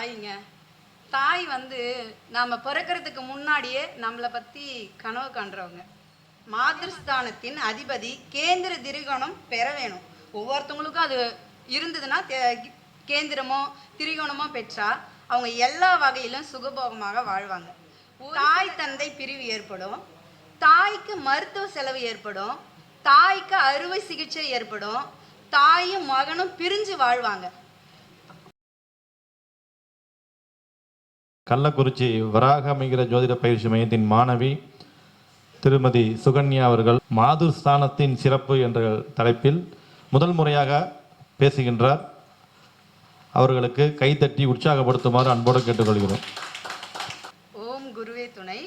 தாய்ங்க. தாய் வந்து நாம் பிறக்கிறதுக்கு முன்னாடியே நம்மளை பற்றி கனவு காண்றவங்க மாதிரிஸ்தானத்தின் அதிபதி கேந்திர திரிகோணம் பெற வேணும். ஒவ்வொருத்தவங்களுக்கும் அது இருந்ததுன்னா தே- கேந்திரமோ திரிகோணமோ பெற்றா அவங்க எல்லா வகையிலும் சுகபோகமாக வாழ்வாங்க. தாய் தந்தை பிரிவு ஏற்படும். தாய்க்கு மருத்துவ செலவு ஏற்படும். தாய்க்கு அறுவை சிகிச்சை ஏற்படும். தாயும் மகனும் பிரிஞ்சு வாழ்வாங்க. கள்ளக்குறிச்சி வராகமிகிற ஜோதிட பயிற்சி மையத்தின் மாணவி திருமதி சுகன்யா அவர்கள் மாதுர் ஸ்தானத்தின் சிறப்பு என்ற தலைப்பில் முதல் முறையாக பேசுகின்றார். அவர்களுக்கு கைத்தட்டி உற்சாகப்படுத்துமாறு அன்போடு கேட்டுக்கொள்கிறோம். ஓம் குருவே துணை.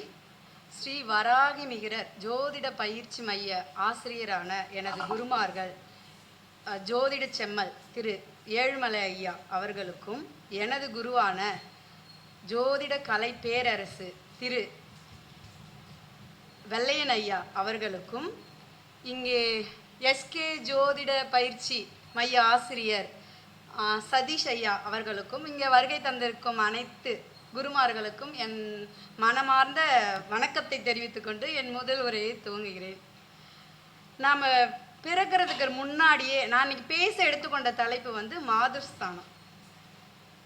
ஸ்ரீ வராகி மிகிரர் ஜோதிட பயிற்சி மைய ஆசிரியரான எனது குருமார்கள் ஜோதிட செம்மல் திரு ஏழுமலை ஐயா அவர்களுக்கும் எனது குருவான ஜோதிட கலை பேரரசு திரு வெள்ளையன் ஐயா அவர்களுக்கும் இங்கே எஸ்கே ஜோதிட பயிற்சி மைய ஆசிரியர் சதீஷ் ஐயா அவர்களுக்கும் இங்கே வருகை தந்திருக்கும் அனைத்து குருமார்களுக்கும் என் மனமார்ந்த வணக்கத்தை தெரிவித்துக்கொண்டு என் முதல் உரையை துவங்குகிறேன். நாம் பிறக்கிறதுக்கு முன்னாடியே நான் இன்னைக்கு பேச எடுத்துக்கொண்ட தலைப்பு வந்து மாதுர்ஸ்தானம்.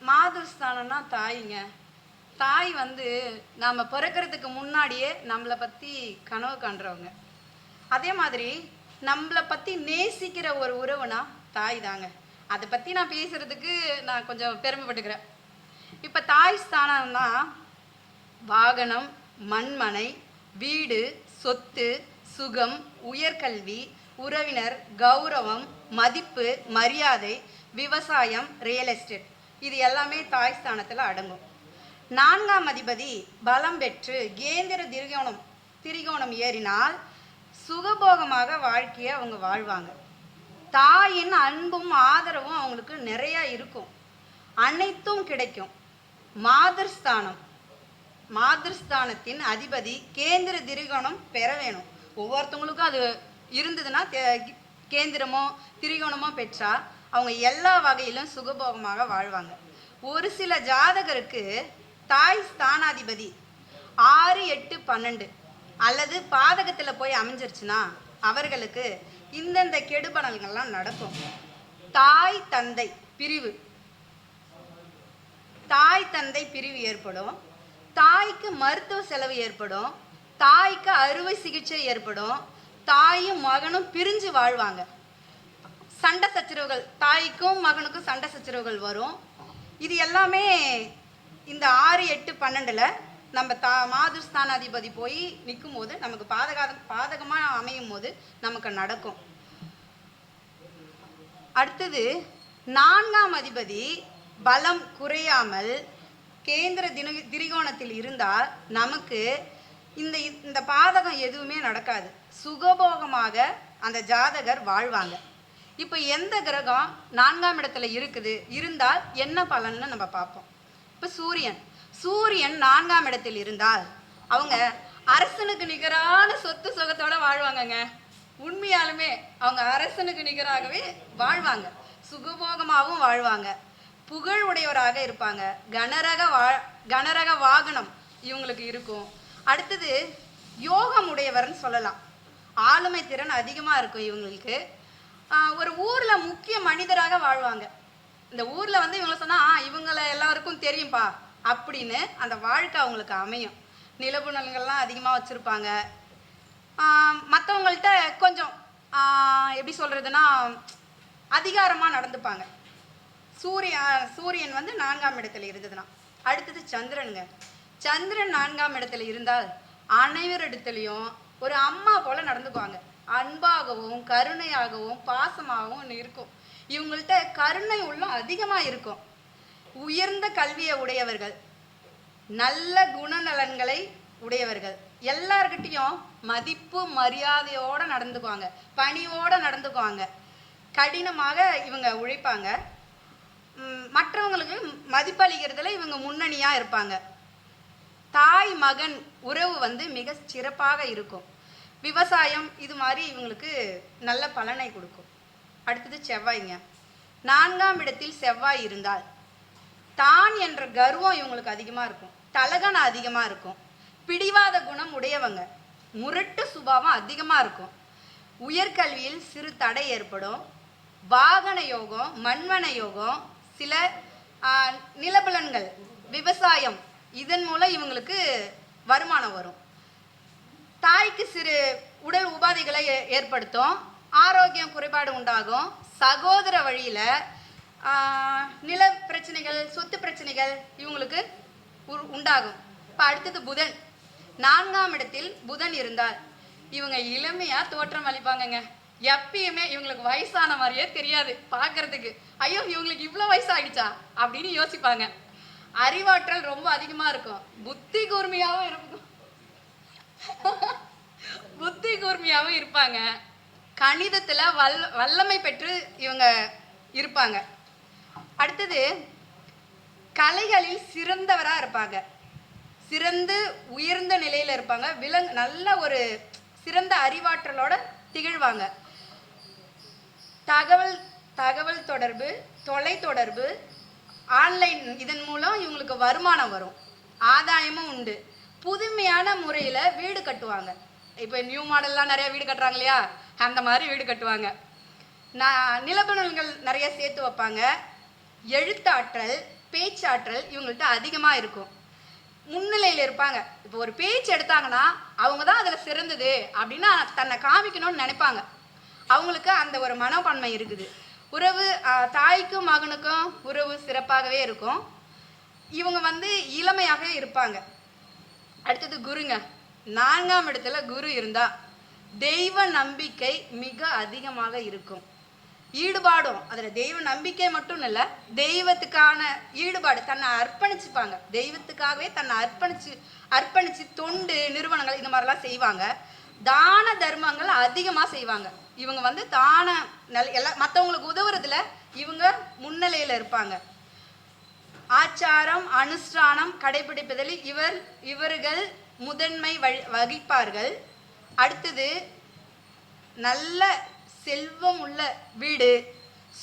மாதுர்ஸ்தானம்னா தாய்ங்க. தாய் வந்து நாம் பிறக்கிறதுக்கு முன்னாடியே நம்மளை பற்றி கனவு காண்றவங்க அதே மாதிரி நம்மளை பற்றி நேசிக்கிற ஒரு உறவுனா தாய் தாங்க. அதை பற்றி நான் பேசுகிறதுக்கு நான் கொஞ்சம் பெருமைப்பட்டுக்கிறேன். இப்போ தாய் ஸ்தானம்னா வாகனம் மண்மனை வீடு சொத்து சுகம் உயர்கல்வி உறவினர் கௌரவம் மதிப்பு மரியாதை விவசாயம் ரியல் எஸ்டேட் இது எல்லாமே தாய் ஸ்தானத்தில் அடங்கும். நான்காம் அதிபதி பலம் பெற்று கேந்திர திரிகோணம் திரிகோணம் ஏறினால் சுகபோகமாக வாழ்க்கையை அவங்க வாழ்வாங்க. தாயின் அன்பும் ஆதரவும் அவங்களுக்கு நிறையா இருக்கும். அனைத்தும் கிடைக்கும். மாதிர்ஸ்தானம் மாதிர்ஸ்தானத்தின் அதிபதி கேந்திர திரிகோணம் பெற வேணும். ஒவ்வொருத்தவங்களுக்கும் அது இருந்ததுன்னா தே- கேந்திரமோ திரிகோணமோ பெற்றா அவங்க எல்லா வகையிலும் சுகபோகமாக வாழ்வாங்க. ஒரு சில ஜாதகருக்கு தாய் ஸ்தானாதிபதி. ஆறு எட்டு பன்னெண்டு. அல்லது பாதகத்தில் போய் அமைஞ்சிருச்சுன்னா அவர்களுக்கு இந்தந்த கெடுபடல்கள்லாம் நடக்கும். தாய் தந்தை பிரிவு. தாய் தந்தை பிரிவு ஏற்படும். தாய்க்கு மருத்துவ செலவு ஏற்படும். தாய்க்கு அறுவை சிகிச்சை ஏற்படும். தாயும் மகனும் பிரிஞ்சு வாழ்வாங்க. சண்டை சச்சரவுகள் தாய்க்கும் மகனுக்கும் சண்டை சச்சரவுகள் வரும். இது எல்லாமே இந்த ஆறு எட்டு பன்னெண்டுல நம்ம தா மாதுஸ்தானாதிபதி போய் நிற்கும் போது நமக்கு பாதகாத பாதகமாக அமையும் போது நமக்கு நடக்கும். அடுத்தது நான்காம் அதிபதி பலம் குறையாமல் கேந்திர தின திரிகோணத்தில் இருந்தால் நமக்கு இந்த இந்த பாதகம் எதுவுமே நடக்காது. சுகபோகமாக அந்த ஜாதகர் வாழ்வாங்க. இப்போ எந்த கிரகம் நான்காம் இடத்துல இருக்குது இருந்தால் என்ன பலன்னு நம்ம பார்ப்போம். இப்போ சூரியன். சூரியன் நான்காம் இடத்தில் இருந்தால் அவங்க அரசனுக்கு நிகரான சொத்து சுகத்தோட வாழ்வாங்கங்க. உண்மையாலுமே அவங்க அரசனுக்கு நிகராகவே வாழ்வாங்க. சுகபோகமாகவும் வாழ்வாங்க. புகழ் உடையவராக இருப்பாங்க. கனரக வா கனரக வாகனம் இவங்களுக்கு இருக்கும். அடுத்தது யோகம் உடையவர்னு சொல்லலாம். ஆளுமை திறன் அதிகமாக இருக்கும் இவங்களுக்கு. ஒரு ஊரில் முக்கிய மனிதராக வாழ்வாங்க. இந்த ஊரில் வந்து இவங்களை சொன்னால் ஆ இவங்களை எல்லாருக்கும் தெரியும்பா அப்படின்னு அந்த வாழ்க்கை அவங்களுக்கு அமையும். நிலபுணல்கள்லாம் அதிகமாக வச்சுருப்பாங்க. மற்றவங்கள்ட்ட கொஞ்சம் எப்படி சொல்கிறதுனா அதிகாரமாக நடந்துப்பாங்க. சூரிய சூரியன் வந்து நான்காம் இடத்துல இருந்ததுன்னா அடுத்தது சந்திரனுங்க. சந்திரன் நான்காம் இடத்துல இருந்தால் அனைவரிடத்துலையும் ஒரு அம்மா போல் நடந்துக்குவாங்க. அன்பாகவும் கருணையாகவும் பாசமாகவும் இருக்கும். இவங்கள்ட்ட கருணை உள்ளம் அதிகமாக இருக்கும். உயர்ந்த கல்வியை உடையவர்கள் நல்ல குணநலன்களை உடையவர்கள் எல்லார்கிட்டையும் மதிப்பு மரியாதையோடு நடந்துக்குவாங்க பணிவோட நடந்துக்குவாங்க. கடினமாக இவங்க உழைப்பாங்க. மற்றவங்களுக்கு மதிப்பளிக்கிறதுல இவங்க முன்னணியாக இருப்பாங்க. தாய் மகன் உறவு வந்து மிக சிறப்பாக இருக்கும். விவசாயம் இது மாதிரி இவங்களுக்கு நல்ல பலனை கொடுக்கும். அடுத்தது செவ்வாய்ங்க. நான்காம் இடத்தில் செவ்வாய் இருந்தால் தான் என்ற கர்வம் இவங்களுக்கு அதிகமாக இருக்கும். தலகணம் அதிகமாக இருக்கும். பிடிவாத குணம் உடையவங்க. முரட்டு சுபாவம் அதிகமாக இருக்கும். உயர்கல்வியில் சிறு தடை ஏற்படும். வாகன யோகம் மண்வன யோகம் சில நிலபலன்கள் விவசாயம் இதன் மூலம் இவங்களுக்கு வருமானம் வரும். தாய்க்கு சிறு உடல் உபாதைகளை ஏ- ஏற்படுத்தும். ஆரோக்கியம் குறைபாடு உண்டாகும். சகோதர வழியில் நில பிரச்சனைகள் சொத்து பிரச்சனைகள் இவங்களுக்கு உண்டாகும். இப்போ அடுத்தது புதன். நான்காம் இடத்தில் புதன் இருந்தால் இவங்க இளமையாக தோற்றம் அளிப்பாங்கங்க. எப்பயுமே இவங்களுக்கு வயசான மாதிரியே தெரியாது பார்க்கறதுக்கு ஐயோ இவங்களுக்கு இவ்வளோ வயசாகிடுச்சா அப்படின்னு யோசிப்பாங்க. அறிவாற்றல் ரொம்ப அதிகமாக இருக்கும். புத்தி கூர்மையாகவும் இருக்கும். புத்தி கூர்மையாகவும் இருப்பாங்க. கணிதத்துல வல் வல்லமை பெற்று இவங்க இருப்பாங்க. அடுத்தது கலைகளில் சிறந்தவரா இருப்பாங்க. சிறந்து உயர்ந்த நிலையில இருப்பாங்க. விலங் நல்ல ஒரு சிறந்த அறிவாற்றலோட திகழ்வாங்க. தகவல் தகவல் தொடர்பு தொலைத்தொடர்பு ஆன்லைன் இதன் மூலம் இவங்களுக்கு வருமானம் வரும். ஆதாயமும் உண்டு. புதுமையான முறையில் வீடு கட்டுவாங்க. இப்போ நியூ மாடல்லாம் நிறைய வீடு கட்டுறாங்க இல்லையா? அந்த மாதிரி வீடு கட்டுவாங்க. நான் நிலபலன்கள் நிறைய சேர்த்து வைப்பாங்க. எழுத்தாற்றல் பேச்சாற்றல் இவங்கள்ட்ட அதிகமாக இருக்கும். முன்னிலையில் இருப்பாங்க. இப்போ ஒரு பேச்சு எடுத்தாங்கன்னா அவங்க தான் அதில் சிறந்தது அப்படின்னு தன்னை காமிக்கணும்னு நினைப்பாங்க. அவங்களுக்கு அந்த ஒரு மனப்பான்மை இருக்குது. உறவு தாய்க்கும் மகனுக்கும் உறவு சிறப்பாகவே இருக்கும். இவங்க வந்து இளமையாக இருப்பாங்க. அடுத்தது குருங்க. நான்காம் இடத்துல குரு இருந்தா தெய்வ நம்பிக்கை மிக அதிகமாக இருக்கும். ஈடுபாடும் அதில் தெய்வ நம்பிக்கை மட்டும் இல்லை தெய்வத்துக்கான ஈடுபாடு தன்னை அர்ப்பணிச்சுப்பாங்க. தெய்வத்துக்காகவே தன்னை அர்ப்பணிச்சு அர்ப்பணிச்சு தொண்டு நிறுவனங்கள் இந்த மாதிரிலாம் செய்வாங்க. தான தர்மங்கள் அதிகமாக செய்வாங்க. இவங்க வந்து தான நல்ல எல்லா மற்றவங்களுக்கு உதவுறதுல இவங்க முன்னிலையில் இருப்பாங்க. ஆச்சாரம் அனுஷ்டானம் கடைபிடிப்பதில் இவர் இவர்கள் முதன்மை வழி வகிப்பார்கள். அடுத்தது நல்ல செல்வம் உள்ள வீடு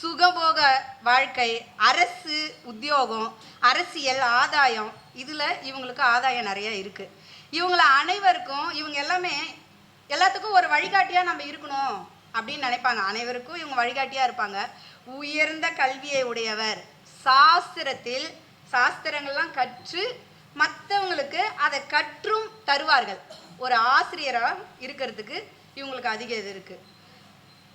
சுகபோக வாழ்க்கை அரசு உத்தியோகம் அரசியல் ஆதாயம். இதில் இவங்களுக்கு ஆதாயம் நிறைய இருக்குது இவங்களை அனைவருக்கும் இவங்க எல்லாமே எல்லாத்துக்கும் ஒரு வழிகாட்டியாக நம்ம இருக்கணும் அப்படின்னு நினைப்பாங்க. அனைவருக்கும் இவங்க வழிகாட்டியாக இருப்பாங்க. உயர்ந்த கல்வியை உடையவர். சாஸ்திரத்தில் சாஸ்திரங்கள்லாம் கற்று மற்றவங்களுக்கு அதை கற்றும் தருவார்கள். ஒரு ஆசிரியராக இருக்கிறதுக்கு இவங்களுக்கு அதிக இது இருக்குது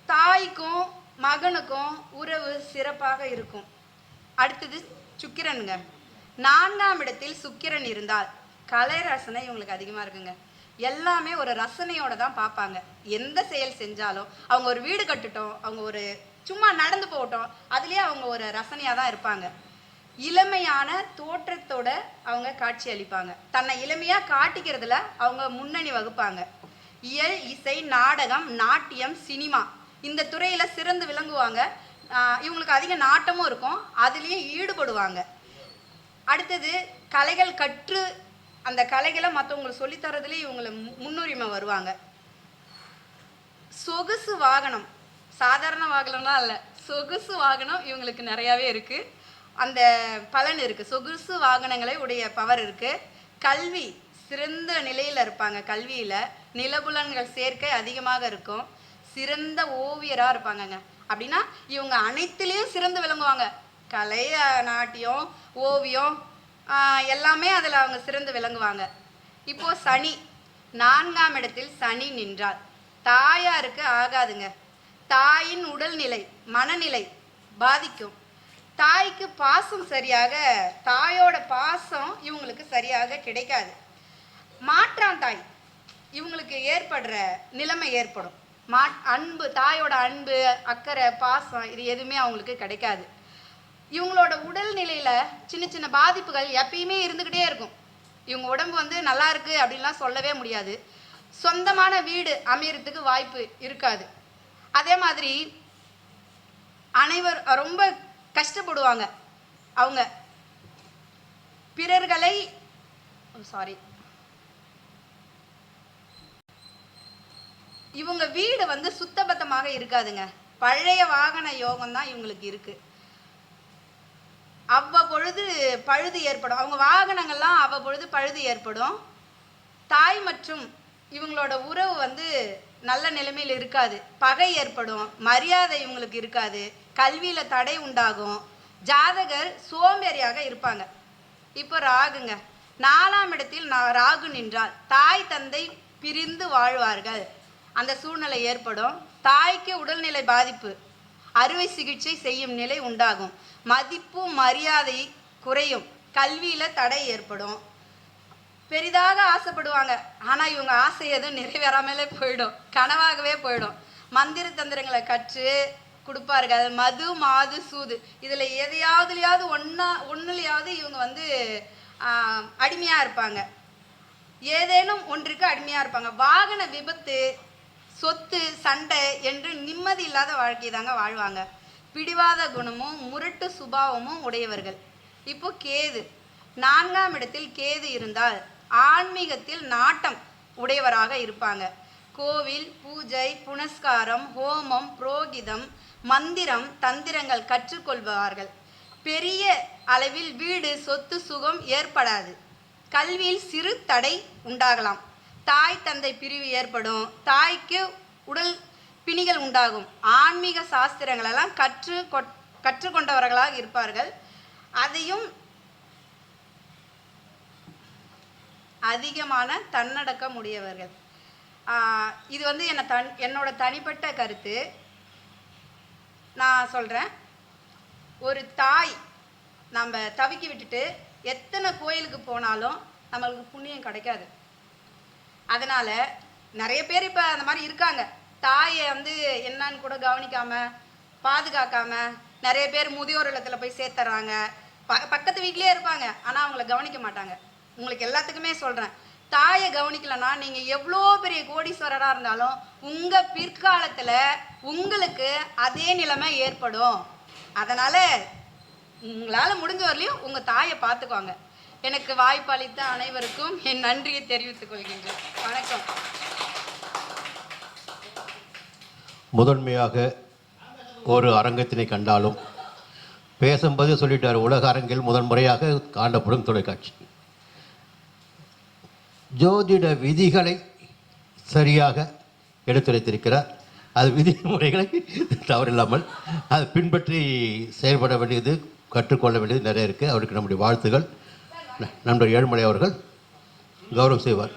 தாய்க்கும் மகனுக்கும் உறவு சிறப்பாக இருக்கும். அடுத்தது சுக்கிரனுங்க. நான்காம் இடத்தில் சுக்கிரன் இருந்தால் கலை ரசனை இவங்களுக்கு அதிகமாக இருக்குங்க. எல்லாமே ஒரு ரசனையோட தான் பார்ப்பாங்க. எந்த செயல் செஞ்சாலும் அவங்க ஒரு வீடு கட்டுட்டோம் அவங்க ஒரு சும்மா நடந்து போகட்டும். அதுலேயே அவங்க ஒரு ரசனையாக தான் இருப்பாங்க. இளமையான தோற்றத்தோட அவங்க காட்சி அளிப்பாங்க. தன்னை இளமையாக காட்டிக்கிறதுல அவங்க முன்னணி வகுப்பாங்க. இயல் இசை நாடகம் நாட்டியம் சினிமா. இந்த துறையில் சிறந்து விளங்குவாங்க. இவங்களுக்கு அதிக நாட்டமும் இருக்கும். அதுலேயும் ஈடுபடுவாங்க. அடுத்தது கலைகள் கற்று அந்த கலைகளை மற்றவங்களுக்கு சொல்லித்தரதுலேயே இவங்களை முன்னுரிமை வருவாங்க. சொகுசு வாகனம். சாதாரண வாகனம்லாம் இல்லை சொகுசு வாகனம் இவங்களுக்கு நிறையாவே இருக்கு. அந்த பலன் இருக்கு. சொகுசு வாகனங்களை உடைய பவர் இருக்கு. கல்வி சிறந்த நிலையில இருப்பாங்க. கல்வியில நிலபுலன்கள் சேர்க்கை அதிகமாக இருக்கும். சிறந்த ஓவியரா இருப்பாங்கங்க. அப்படின்னா இவங்க அனைத்துலேயும் சிறந்து விளங்குவாங்க. கலை நாட்டியம் ஓவியம் எல்லாமே அதில் அவங்க சிறந்து விளங்குவாங்க. இப்போ சனி. நான்காம் இடத்தில் சனி நின்றார் தாயாருக்கு ஆகாதுங்க. தாயின் உடல்நிலை மனநிலை பாதிக்கும். தாய்க்கு பாசம் சரியாக தாயோட பாசம் இவங்களுக்கு சரியாக கிடைக்காது. மாற்றான் தாய் இவங்களுக்கு ஏற்படுற நிலைமை ஏற்படும். மா அன்பு தாயோட அன்பு அக்கறை பாசம் இது எதுவுமே அவங்களுக்கு கிடைக்காது. இவங்களோட உடல்நிலையில் சின்ன சின்ன பாதிப்புகள் எப்பயுமே இருந்துக்கிட்டே இருக்கும். இவங்க உடம்பு வந்து நல்லா இருக்குது அப்படின்லாம் சொல்லவே முடியாது. சொந்தமான வீடு அமையறதுக்கு வாய்ப்பு இருக்காது. அதே மாதிரி அனைவர் ரொம்ப கஷ்டப்படுவாங்க. அவங்க பிறர்களை oh, சாரி இவங்க வீடு வந்து சுத்தபத்தமாக இருக்காதுங்க. பழைய வாகன யோகம் தான் இவங்களுக்கு இருக்கு. அவ்வப்பொழுது பழுது ஏற்படும். அவங்க வாகனங்கள்லாம் அவ்வப்பொழுது பழுது ஏற்படும். தாய் மற்றும் இவங்களோட உறவு வந்து நல்ல நிலைமையில் இருக்காது. பகை ஏற்படும். மரியாதை இவங்களுக்கு இருக்காது. கல்வியில் தடை உண்டாகும். ஜாதகர் சோம்பேறியாக இருப்பாங்க. இப்போ ராகுங்க. நாலாம் இடத்தில் நான் ராகு நின்றால் தாய் தந்தை பிரிந்து வாழ்வார்கள். அந்த சூழ்நிலை ஏற்படும். தாய்க்கு உடல்நிலை பாதிப்பு. அறுவை சிகிச்சை செய்யும் நிலை உண்டாகும். மதிப்பு மரியாதை குறையும். கல்வியில் தடை ஏற்படும். பெரிதாக ஆசைப்படுவாங்க. ஆனால் இவங்க ஆசை எதுவும் நிறைவேறாமலே போயிடும். கனவாகவே போயிடும். மந்திர தந்திரங்களை கற்று கொடுப்பார்கள் மது மாது சூது. இதில் எதையாவதுலையாவது ஒன்னா ஒன்றுலையாவது இவங்க வந்து அடிமையாக இருப்பாங்க. ஏதேனும் ஒன்றுக்கு அடிமையாக இருப்பாங்க. வாகன விபத்து சொத்து சண்டை என்று நிம்மதி இல்லாத வாழ்க்கை தாங்க வாழ்வாங்க. பிடிவாத குணமும் முரட்டு சுபாவமும் உடையவர்கள். இப்போ கேது. நான்காம் இடத்தில் கேது இருந்தால் ஆன்மீகத்தில் நாட்டம் உடையவராக இருப்பாங்க. கோவில் பூஜை புனஸ்காரம் ஹோமம் புரோகிதம் மந்திரம் தந்திரங்கள் கற்றுக்கொள்பவார்கள். பெரிய அளவில் வீடு சொத்து சுகம் ஏற்படாது. கல்வியில் சிறு தடை உண்டாகலாம். தாய் தந்தை பிரிவு ஏற்படும். தாய்க்கு உடல் பிணிகள் உண்டாகும். ஆன்மீக சாஸ்திரங்களெல்லாம் கற்று கொட்- கற்றுக்கொண்டவர்களாக இருப்பார்கள். அதையும் அதிகமான தன்னடக்கம் உடையவர்கள் இது வந்து என்னை தன் என்னோட தனிப்பட்ட கருத்து. நான் சொல்கிறேன் ஒரு தாய் நம்ம தவிக்கி விட்டுட்டு எத்தனை கோயிலுக்கு போனாலும் நம்மளுக்கு புண்ணியம் கிடைக்காது. அதனால் நிறைய பேர் இப்போ அந்த மாதிரி இருக்காங்க. தாயை வந்து என்னன்னு கூட கவனிக்காமல் பாதுகாக்காமல் நிறைய பேர் முதியோர் இல்லத்தில் போய் சேர்த்துறாங்க. ப பக்கத்து வீட்லேயே இருப்பாங்க. ஆனால் அவங்கள கவனிக்க மாட்டாங்க. உங்களுக்கு எல்லாத்துக்குமே சொல்கிறேன் தாயை கவனிக்கலன்னா நீங்கள் எவ்வளோ பெரிய கோடீஸ்வரராக இருந்தாலும் உங்கள் பிற்காலத்தில் உங்களுக்கு அதே நிலைமை ஏற்படும். அதனால் உங்களால் முடிஞ்ச வரலையும் உங்கள் தாயை பார்த்துக்கோங்க. எனக்கு வாய்ப்பளித்த அனைவருக்கும் என் நன்றியை தெரிவித்துக் கொள்கின்றேன். வணக்கம். முதன்மையாக ஒரு அரங்கத்தினை கண்டாலும் பேசும்போது சொல்லிட்டார் உலக அரங்கில் முதன்முறையாக காண்டப்படும் தொலைக்காட்சி. ஜோதிட விதிகளை சரியாக எடுத்துரைத்திருக்கிறார். அது விதிமுறைகளை தவறில்லாமல் அது பின்பற்றி செயல்பட வேண்டியது கற்றுக்கொள்ள வேண்டியது நிறைய இருக்குது அவருக்கு நம்முடைய வாழ்த்துகள். நண்பர் ஏழுமலை அவர்கள் கௌரவம் செய்வார்.